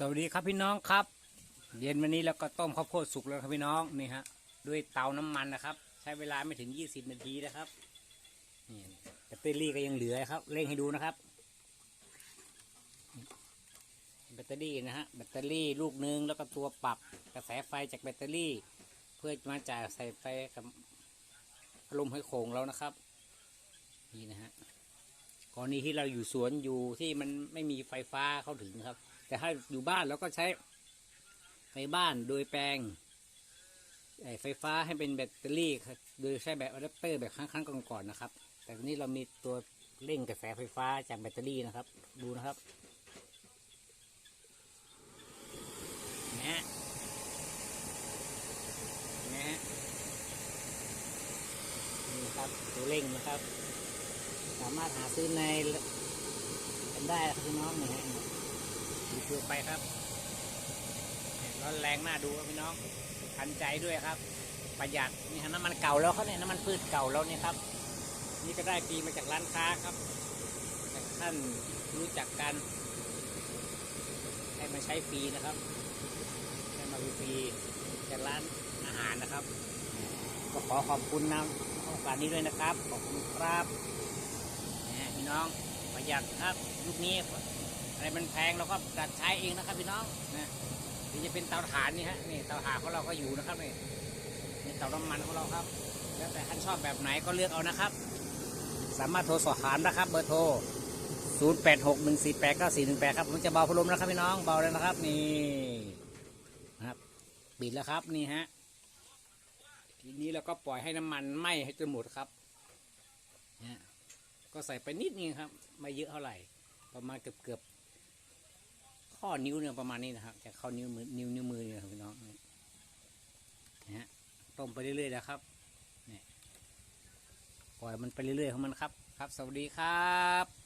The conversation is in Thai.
สวัสดีครับพี่น้องครับ เย็นวันนี้แล้วก็ต้มข้าวโพดสุกแล้วครับพี่น้องนี่ฮะด้วยเตาน้ำมันนะครับ ใช้เวลาไม่ถึง 20 นาทีนะครับนี่แบตเตอรี่ก็ยังเหลือครับเร่งให้ดูนะครับแบตเตอรี่นะฮะแบตเตอรี่ลูกหนึงแล้วก็ตัวปรับกระแสไฟจากแบตเตอรี่ เพื่อมาจ่ายใส่ไฟกับลมให้โขงแล้วนะครับ กรณีที่เราอยู่สวนอยู่ที่มันไม่มีไฟฟ้าเข้าถึงครับ แต่ถ้าอยู่บ้านเราก็ใช้ไฟบ้านโดยแปลงไฟฟ้าให้เป็นแบตเตอรี่ครับโดยใช้แบบอะแดปเตอร์แบบครั้งๆก่อนๆนะครับ แต่นี้เรามีตัวเร่งกระแสไฟฟ้าจากแบตเตอรี่นะครับ ดูนะครับนะนะนี่ครับตัวเร่งนะครับ สามารถหาซื้อในกันได้ครับพี่น้องนี่ฮะดูตัวไปครับร้อนแรงน่าดูครับพี่น้องทันใจด้วยครับ ประหยัดนี่ฮะน้ำมันเก่าแล้วเขาเนี่ยน้ำมันพืชเก่าแล้วเนี่ยครับ นี่ก็ได้ฟรีมาจากร้านค้าครับท่านรู้จักกัน ให้มาใช้ฟรีนะครับให้มาฟรีจากร้านอาหารนะครับ ก็ขอขอบคุณนะโอกาสนี้ด้วยนะครับ ขอบคุณครับ่น้องประหยัดครับยุคนี้อะไรมันแพงเราก็ดัดใช้เองนะครับพี่น้องนะนี่จะเป็นเตาถ่านนี่ฮะนี่เตาถ่านของเราก็อยู่นะครับนี่นี่เตาน้ำมันของเราครับ แล้วแต่ท่านชอบแบบไหนก็เลือกเอานะครับ สามารถโทรสอบถามนะครับ เบอร์โทร 0 8 6 1 4 8 9 4 1 8 ครับผมจะเบาพัดลมนะครับพี่น้องเบาเลยนะครับนี่นะครับปิดแล้วครับนี่ฮะทีนี้เราก็ปล่อยให้น้ำมันไหม้ให้จนหมดครับเนี่ย ก็ใส่ไปนิดนึงครับ ไม่เยอะเท่าไหร่ ประมาณเกือบเกือบข้อนิ้วเนี่ยประมาณนี้นะครับจากข้อนิ้วมือนิ้วนิ้วมือเนี่ยครับพี่น้องนี่นะฮะต้มไปเรื่อยๆนะครับเนี่ยปล่อยมันไปเรื่อยๆของมันครับ ครับ สวัสดีครับ